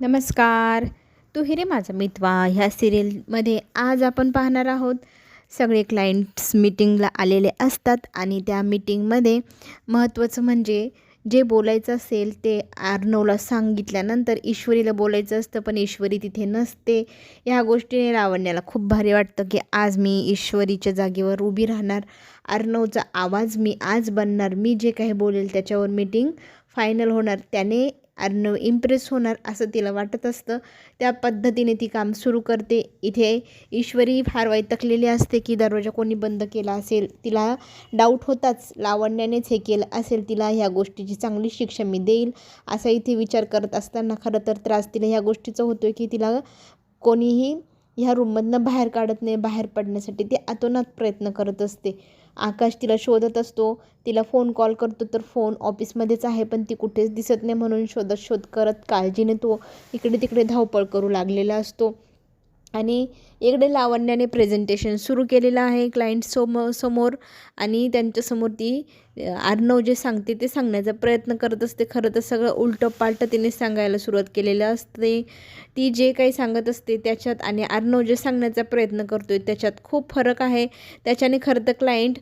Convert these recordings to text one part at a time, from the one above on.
नमस्कार. तू हिरे माझा मितवा. ह्या सिरियलमध्ये आज आपण पाहणार आहोत सगळे क्लायंट्स मीटिंगला आलेले असतात आणि त्या मीटिंगमध्ये महत्त्वाचं म्हणजे जे बोलायचं असेल ते आर्नवला सांगितल्यानंतर ईश्वरीला बोलायचं असतं पण ईश्वरी तिथे नसते. ह्या गोष्टीने लावण्याला खूप भारी वाटतं की आज मी ईश्वरीच्या जागेवर उभी राहणार. आर्नवचा आवाज मी आज बनणार. मी जे काही बोलेल त्याच्यावर मीटिंग फायनल होणार. त्याने अर्णव इम्प्रेस होणार असं तिला वाटत असतं. त्या पद्धतीने ती काम सुरू करते. इथे ईश्वरी फार वैतकलेली असते की दरवाजा कोणी बंद केला असेल तिला डाऊट होताच. लावण्यानेच हे केलं असेल तिला ह्या गोष्टीची चांगली शिक्षा मी देईल. असा इथे विचार करत असताना खरं तर त्रास तिला ह्या गोष्टीचा होतो आहे की तिला कोणीही ह्या रूममधनं बाहेर काढत नाही बाहेर पडण्यासाठी ती अतोनात प्रयत्न करत असते. आकाश तिला शोधत असतो. तिला फोन कॉल करतो तर फोन ऑफिसमध्येच आहे पण ती कुठेच दिसत नाही म्हणून शोधत शोध करत काळजीने तो इकडे तिकडे धावपळ करू लागलेला असतो. आणि इकडे लावण्याने प्रेझेंटेशन सुरू केलेलं आहे क्लायंट समो समोर आणि त्यांच्यासमोर ती आर्नव जे सांगते ते सांगण्याचा प्रयत्न करत असते. खरं तर सगळं उलटं पालटं तिने सांगायला सुरुवात केलेलं असते. ती जे काही सांगत असते त्याच्यात आणि आर्नव जे सांगण्याचा प्रयत्न करतो आहे त्याच्यात खूप फरक आहे. त्याच्याने खरं तर क्लायंट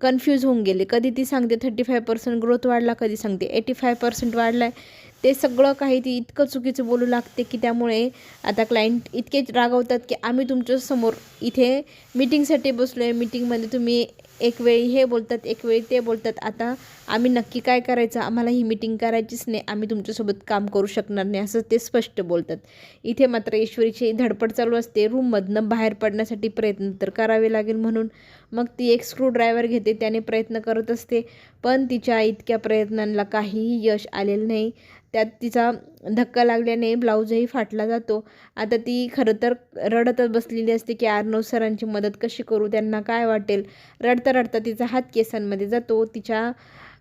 कन्फ्यूज होऊन गेले. कधी ती सांगते थर्टी फाय पर्सेंट ग्रोथ वाढला कधी सांगते एटी फाय पर्सेंट वाढला आहे ते सगळं काही ती इतकं चुकीचं बोलू लागते की त्यामुळे आता क्लायंट इतके रागवतात की आम्ही तुमच्यासमोर इथे मीटिंगसाठी बसलो आहे मीटिंगमध्ये तुम्ही एक वेळी हे बोलतात एक वेळी ते बोलतात. आता आम्ही नक्की काय करायचं? आम्हाला ही मीटिंग करायचीच नाही. आम्ही तुमच्यासोबत काम करू शकणार नाही असं ते स्पष्ट बोलतात. इथे मात्र ईश्वरीची धडपड चालू असते. रूममधनं बाहेर पडण्यासाठी प्रयत्न तर करावे लागेल म्हणून. मग ती एक स्क्रूड्रायव्हर घेते त्याने प्रयत्न करत असते. पण तिच्या इतक्या प्रयत्नांना काहीही यश आलेलं नाही. त्यात तिचा धक्का लागल्याने ब्लाऊजही फाटला जातो. आता ती खरं तर रडतच बसलेली असते की आर्नव सरांची मदत कशी करू? त्यांना काय वाटेल? रडता रडता तिचा हात केसांमध्ये जातो. तिच्या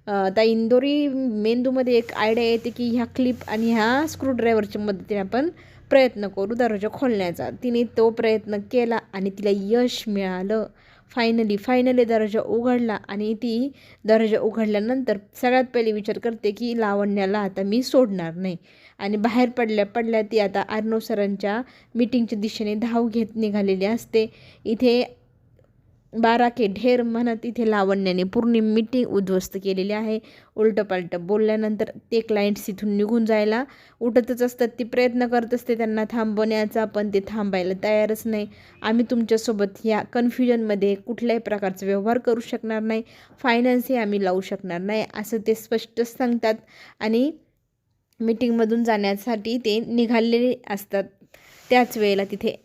आता इंदोरी मेंदूमध्ये एक आयडिया येते की ह्या क्लिप आणि ह्या स्क्रूड्रायव्हरच्या मदतीने आपण प्रयत्न करू दरवाजा खोलण्याचा. तिने तो प्रयत्न केला आणि तिला यश मिळालं. फायनली फायनली दरवाजा उघडला आणि ती दरवाजा उघडल्यानंतर सगळ्यात पहिले विचार करते की लावण्याला आता मी सोडणार नाही. आणि बाहेर पडल्या पडल्या ती आता आर्नव सरांच्या मीटिंगच्या दिशेने धाव घेत निघालेली असते. इथे बारा के ढेर म्हणत इथे लावण्याने पूर्ण मीटिंग उद्ध्वस्त केलेली आहे. उलटंपालटं बोलल्यानंतर ते क्लायंट्स इथून निघून जायला. उठतच असतात ती प्रयत्न करत असते त्यांना थांबवण्याचा पण ते थांबायला तयारच नाही. आम्ही तुमच्यासोबत ह्या कन्फ्युजनमध्ये कुठल्याही प्रकारचा व्यवहार करू शकणार नाही. फायनान्सही आम्ही लावू शकणार नाही असं ते स्पष्टच सांगतात आणि मीटिंगमधून जाण्यासाठी ते निघालेले असतात. त्याच वेळेला तिथे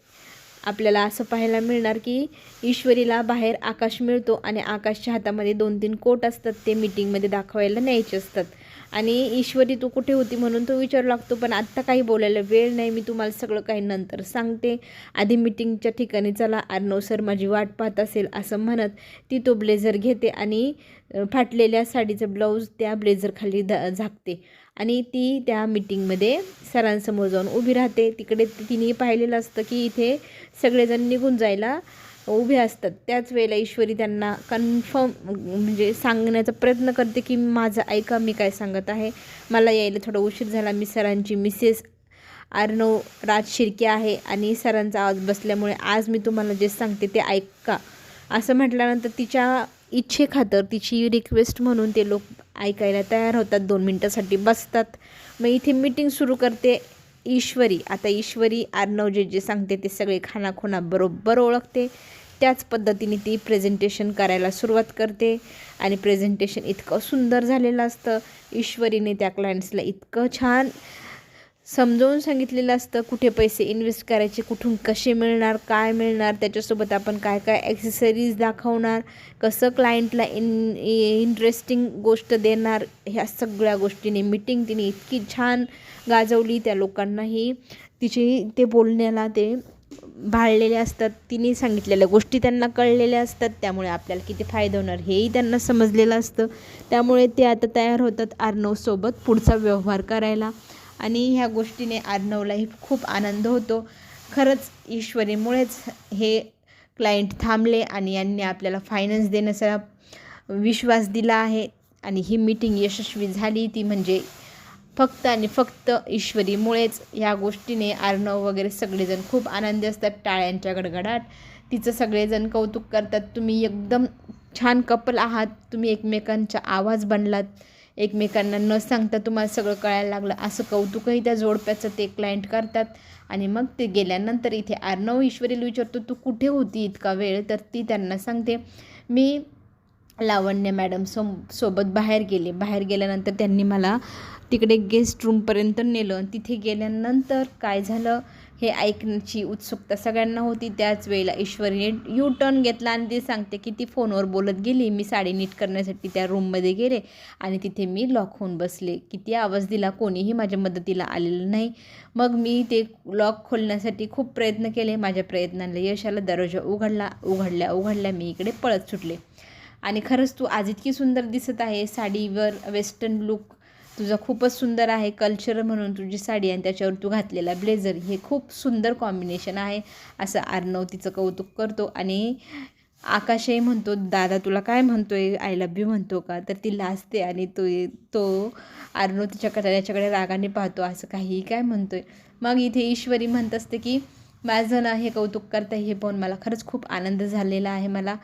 आपल्याला असं पाहायला मिळणार की ईश्वरीला बाहेर आकाश मिळतो आणि आकाशच्या हातामध्ये दोन तीन कोट असतात ते मीटिंगमध्ये दाखवायला न्यायचे असतात. आणि ईश्वरी तू कुठे होती म्हणून तो विचारू लागतो पण आत्ता काही बोलायला वेळ नाही मी तुम्हाला सगळं काही नंतर सांगते. आधी मीटिंगच्या ठिकाणी चला आर्नव सर माझी वाट पाहत असेल असं म्हणत ती तो ब्लेझर घेते आणि फाटलेल्या साडीचं ब्लाऊज त्या ब्लेझरखाली ध झाकते. आणि ती त्या मीटिंगमध्ये सरांसमोर जाऊन उभी राहते. तिकडे तिने पाहिलेलं असतं की इथे सगळेजण निघून जायला उभे असतात. त्याच वेळेला ईश्वरी त्यांना कन्फर्म म्हणजे सांगण्याचा प्रयत्न करते की माझं ऐका मी काय सांगत आहे. मला यायला थोडा उशीर झाला. मी सरांची मिसेस आर्नव राज शिर्के आहे आणि सरांचा आवाज बसल्यामुळे आज मी तुम्हाला जे सांगते ते ऐका. असं म्हटल्यानंतर तिच्या इच्छेखातर तिची रिक्वेस्ट म्हणून ते लोक ऐकायला तयार होतात. दोन मिनटासाठी बसतात. मग इथे मीटिंग सुरू करते ईश्वरी. आता ईश्वरी आर्नव जे जे सांगते ते सगळे खानाखुणा बरोबर ओळखते. त्याच पद्धतीने ती प्रेझेंटेशन करायला सुरुवात करते. आणि प्रेझेंटेशन इतकं सुंदर झालेलं असतं. ईश्वरीने त्या क्लायंट्सला इतकं छान समजावून सांगितलेलं असतं कुठे पैसे इन्व्हेस्ट करायचे कुठून कसे मिळणार काय मिळणार त्याच्यासोबत आपण काय काय ॲक्सेसरीज दाखवणार कसं क्लायंटला इन इंटरेस्टिंग गोष्ट देणार ह्या सगळ्या गोष्टीने मीटिंग तिने इतकी छान गाजवली त्या लोकांनाही. तिचे ते बोलण्याला ते भाळलेले असतात तिने सांगितलेल्या गोष्टी त्यांना कळलेल्या असतात त्यामुळे आपल्याला किती फायदा होणार हेही त्यांना समजलेलं असतं. त्यामुळे ते आता तयार होतात आर्नवसोबत पुढचा व्यवहार करायला. आणि ह्या गोष्टीने आर्नवलाही खूप आनंद होतो. खरंच ईश्वरीमुळेच हे क्लायंट थांबले आणि यांनी आपल्याला फायनान्स देण्याचा विश्वास दिला आहे आणि ही मीटिंग यशस्वी झाली. ती म्हणजे फक्त आणि फक्त ईश्वरीमुळेच या गोष्टीने आर्णव वगैरे सगळेजण खूप आनंदी असतात. टाळ्यांच्या गडगडाट. तिचं सगळेजण कौतुक करतात. तुम्ही एकदम छान कपल आहात. तुम्ही एकमेकांचा आवाज बनलात. एकमेकांना न सांगता तुम्हाला सगळं कळायला लागलं. असं कौतुकही त्या जोडप्याचं ते क्लायंट करतात. आणि मग ते गेल्यानंतर इथे आर्णव ईश्वरीला विचारतो तू कुठे होती इतका वेळ? तर ती त्यांना सांगते मी लावण्य मॅडम सो सोबत बाहेर गेले. बाहेर गेल्यानंतर त्यांनी मला तिकडे गेस्ट रूमपर्यंत नेलं. आणि तिथे गेल्यानंतर काय झालं? हे ऐकण्याची उत्सुकता सगळ्यांना होती. त्याच वेळेला ईश्वरीने यू टर्न घेतला आणि ती सांगते की ती फोनवर बोलत गेली. मी साडी नीट करण्यासाठी त्या रूममध्ये गेले आणि तिथे मी लॉक होऊन बसले. किती आवाज दिला कोणीही माझ्या मदतीला आलेलं नाही. मग मी ते लॉक खोलण्यासाठी खूप प्रयत्न केले. माझ्या प्रयत्नांना यश आलं दरवाजा उघडला. उघडल्या उघडल्या मी इकडे पळत सुटले. आणि खरंच तू आज इतकी सुंदर दिसत आहे. साडीवर वेस्टर्न लुक तुझा खूपच सुंदर आहे कल्चर म्हणून तुझी साडी आणि त्याच्यावर तू घातलेला ब्लेझर हे खूप सुंदर कॉम्बिनेशन आहे असं आर्नव तिचं कौतुक करतो. आणि आकाशही म्हणतो दादा तुला काय म्हणतोय? आय लव्ह यू म्हणतो का? तर ती लाजते आणि तो तो आर्नव तिच्याकडे त्याच्याकडे रागाने पाहतो असं काहीही काय म्हणतो आहे मग इथे ईश्वरी म्हणत असते की माझं ना हे कौतुक करता हे पाहून मला खरंच खूप आनंद झालेला आहे मला.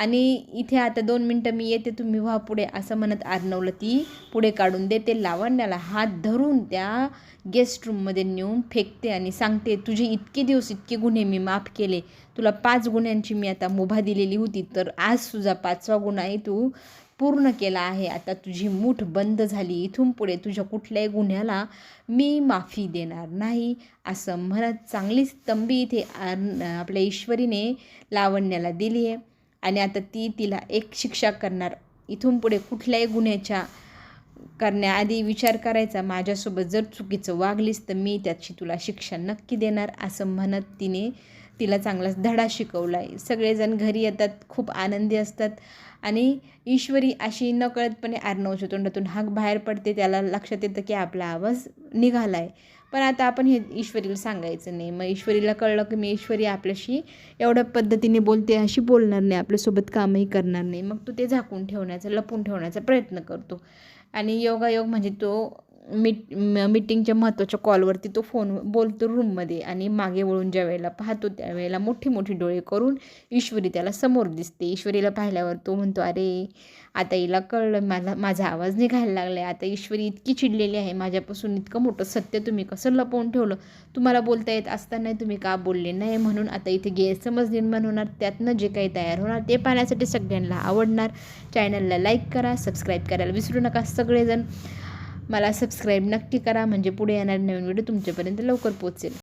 आणि इथे आता दोन मिनटं मी येते तुम्ही व्हा पुढे असं म्हणत आर्नवलं ती पुढे काढून देते. लावण्याला हात धरून त्या गेस्ट रूममध्ये नेऊन फेकते आणि सांगते तुझे इतके दिवस इतके गुन्हे मी माफ केले. तुला पाच गुन्ह्यांची मी आता मुभा दिलेली होती तर आज तुझा पाचवा गुन्हाही तू पूर्ण केला आहे. आता तुझी मूठ बंद झाली. इथून पुढे तुझ्या कुठल्याही गुन्ह्याला मी माफी देणार नाही असं म्हणत चांगलीच तंबी इथे आपल्या ईश्वरीने लावण्याला दिली आहे. आणि आता ती तिला एक शिक्षा करणार. इथून पुढे कुठल्याही गुन्ह्याच्या करण्याआधी विचार करायचा. माझ्यासोबत जर चुकीचं वागलीस तर मी त्याची तुला शिक्षा नक्की देणार असं म्हणत तिने तिला चांगलाच धडा शिकवला आहे सगळेजण घरी येतात खूप आनंदी असतात आणि ईश्वरी अशी नकळतपणे आर्नवच्या तोंडातून हाक बाहेर पडते. त्याला लक्षात येतं की आपला आवाज निघाला आहे पण आता आपण हे ईश्वरीला सांगायचं नाही. मग ईश्वरीला कळलं की मी ईश्वरी आपल्याशी एवढ्या पद्धतीने बोलते अशी बोलणार नाही आपल्यासोबत कामही करणार नाही. मग तो ते झाकून ठेवण्याचा लपून ठेवण्याचा प्रयत्न करतो. आणि योगायोग म्हणजे तो मीट मीटिंगच्या महत्त्वाच्या कॉलवरती तो फोन बोलतो रूममध्ये आणि मागे वळून ज्या वेळेला पाहतो त्यावेळेला मोठी मोठी डोळे करून ईश्वरी त्याला समोर दिसते. ईश्वरीला पाहिल्यावर तो म्हणतो अरे आता हिला कळलं माझा माझा आवाज निघायला लागला आहे आता ईश्वरी इतकी चिडलेली आहे माझ्यापासून इतकं मोठं सत्य तुम्ही कसं लपवून ठेवलं? तुम्हाला बोलता येत असताना तुम्ही का बोलले नाही? म्हणून आता इथे गैरसमज निर्माण होणार. त्यातनं जे काही तयार होणार ते पाहण्यासाठी सगळ्यांना आवडणार. चॅनलला लाईक करा सबस्क्राईब करायला विसरू नका सगळेजण. मला सबस्क्राईब नक्की करा. म्हणजे पुढे येणारे नवीन व्हिडिओ तुमच्यापर्यंत लवकर पोचेल